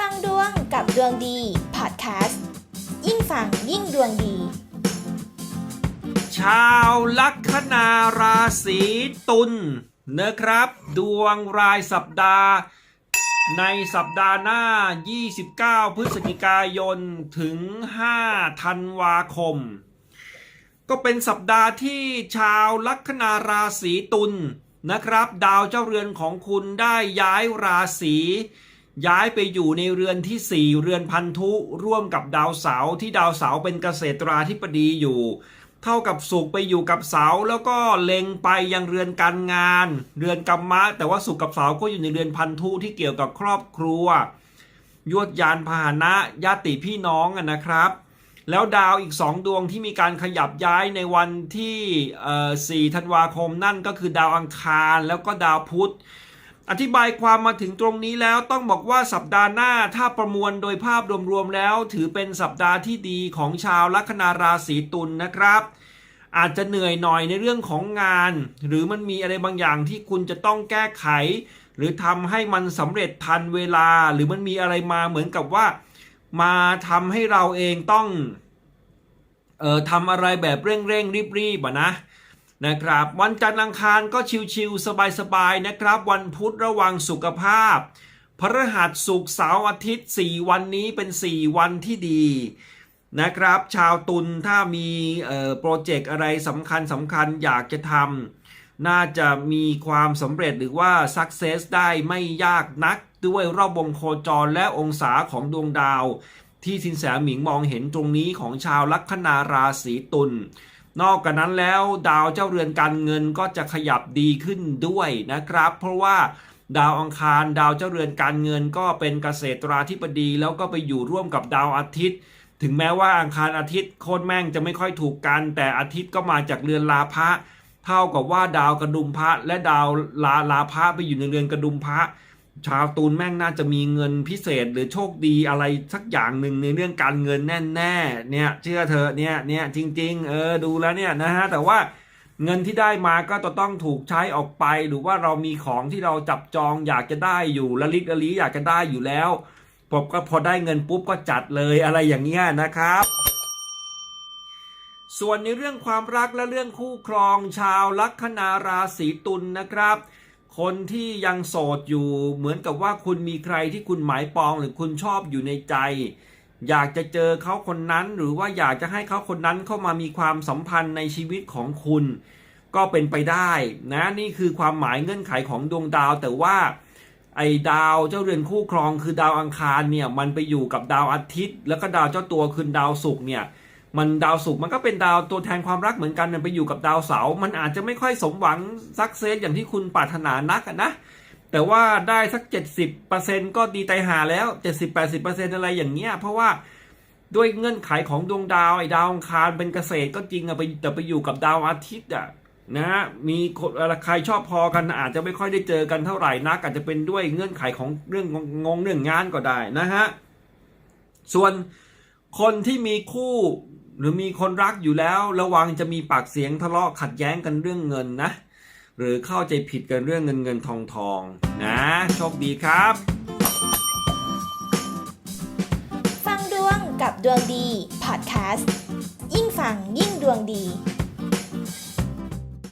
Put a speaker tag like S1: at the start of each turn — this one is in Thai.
S1: ฟังดวงกับดวงดีพอดแคสต์ยิ่งฟังยิ่งดวงดี
S2: ชาวลัคนาราศีตุลนะครับ ดวงรายสัปดาห์ ในสัปดาห์หน้า 29 พฤศจิกายนถึง 5 ธันวาคม ก็เป็นสัปดาห์ที่ชาวลัคนาราศีตุลนะครับ ดาวเจ้าเรือนของคุณได้ย้ายราศี ย้ายไปอยู่ในเรือนที่ 4 เรือนพันธุร่วมกับดาวเสาที่ดาวเสาเป็นเกษตราธิบดีอยู่ เท่ากับสุขไปอยู่กับเสาแล้วก็เล็งไปยังเรือนการงาน เรือนกรรมะ แต่ว่าสุขกับเสาก็อยู่ในเรือนพันธุที่เกี่ยวกับครอบครัว ยวดยานพาหนะญาติพี่น้องนะครับ แล้วดาวอีก 2 ดวงที่มีการขยับย้ายในวันที่ 4 ธันวาคมนั่นก็คือดาวอังคารแล้วก็ดาวพุธ อธิบายความมาถึงตรงนี้แล้วต้องบอกว่าสัปดาห์หน้าถ้าประมวลโดยภาพรวมๆแล้ว ถือเป็นสัปดาห์ที่ดีของชาวลัคนาราศีตุลนะครับ อาจจะเหนื่อยหน่อยในเรื่องของงาน หรือมันมีอะไรบางอย่างที่คุณจะต้องแก้ไข หรือทำให้มันสำเร็จทันเวลา หรือมันมีอะไรมาเหมือนกับว่า มาทำให้เราเองต้องเอ่อทำอะไรแบบเร่งๆรีบๆอะนะ นะครับ วันจันทร์อังคารก็ชิวๆสบายๆนะครับ วันพุธระวังสุขภาพพฤหัสศุกเสาร์อาทิตย์ 4 วันนี้เป็น 4 วันที่ดีนะครับ ชาวตุลถ้ามีโปรเจกต์อะไรสำคัญสำคัญอยากจะทำน่าจะมีความสำเร็จหรือว่า success ได้ไม่ยากนักด้วยรอบวงโคจรและองศาของดวงดาว ที่สินแสหมิงมองเห็นตรงนี้ของชาวลัคนาราศีตุล นอกจากนั้นแล้วดาวเจ้าเรือนการเงินก็จะขยับดีขึ้นด้วยนะครับ เพราะว่าดาวอังคาร ดาวเจ้าเรือนการเงินก็เป็นเกษตราธิบดี แล้วก็ไปอยู่ร่วมกับดาวอาทิตย์ ถึงแม้ว่าอังคารอาทิตย์โคตรแม่งจะไม่ค่อยถูกกัน แต่อาทิตย์ก็มาจากเรือนลาภะเท่ากับว่าดาวกระดุมพระและดาวลาลาภะไปอยู่ในเรือนกระดุมพระ ชาวตูนแม่งน่าจะมีเงินพิเศษหรือโชคดีอะไรสักอย่างหนึ่งในเรื่องการเงินแน่ๆเนี่ยเชื่อเธอเนี่ยเนี่ยจริง ๆ เออดูแล้วเนี่ยนะฮะแต่ว่าเงินที่ได้มาก็จะต้องถูกใช้ออกไป หรือว่าเรามีของที่เราจับจองอยากจะได้อยู่ละลิกละลีอยากจะได้อยู่แล้วผมก็พอได้เงินปุ๊บก็จัดเลยอะไรอย่างเงี้ยนะครับ ส่วนในเรื่องความรักและเรื่องคู่ครองชาวลัคนาราศีตุลนะครับ คนที่ยังโสดอยู่เหมือนกับว่าคุณมีใครที่คุณหมายปองหรือคุณชอบอยู่ในใจ อยากจะเจอเขาคนนั้นหรือว่าอยากจะให้เขาคนนั้นเข้ามามีความสัมพันธ์ในชีวิตของคุณ ก็เป็นไปได้นะนี่คือความหมายเงื่อนไขของดวงดาว แต่ว่าไอ้ดาวเจ้าเรือนคู่ครองคือดาวอังคารเนี่ยมันไปอยู่กับดาวอาทิตย์ แล้วก็ดาวเจ้าตัวคือดาวศุกร์เนี่ย มันดาวศุกร์มันก็เป็นดาวตัวแทนความรักเหมือนกันมันไปอยู่กับดาวเสาร์มันอาจจะไม่ค่อยสมหวังซักเซสอย่างที่คุณปรารถนานักนะแต่ว่าได้สัก 70%ก็ดีใจหาแล้ว 70-80%อะไรอย่างเงี้ยเพราะว่าด้วยเงื่อนไขของดวงดาวไอ้ดาวอังคารเป็นเกษตรก็จริงอะไปแต่ไปอยู่กับดาวอาทิตย์อะนะมีคนอะไรใครชอบพอกันอาจจะไม่ค่อยได้เจอกันเท่าไหร่นักอาจจะเป็นด้วยเงื่อนไขของเรื่องงงเรื่องงานก็ได้นะฮะส่วนคนที่มีคู่ หรือมีคนรักอยู่แล้วระวังจะมีปากเสียงทะเลาะขัดแย้งกันเรื่องเงินนะ หรือเข้าใจผิดกันเรื่องเงินเงินทองทองนะ โชคดีครับ
S1: ฟังดวงกับดวงดีพอดแคสต์ยิ่งฟังยิ่งดวงดี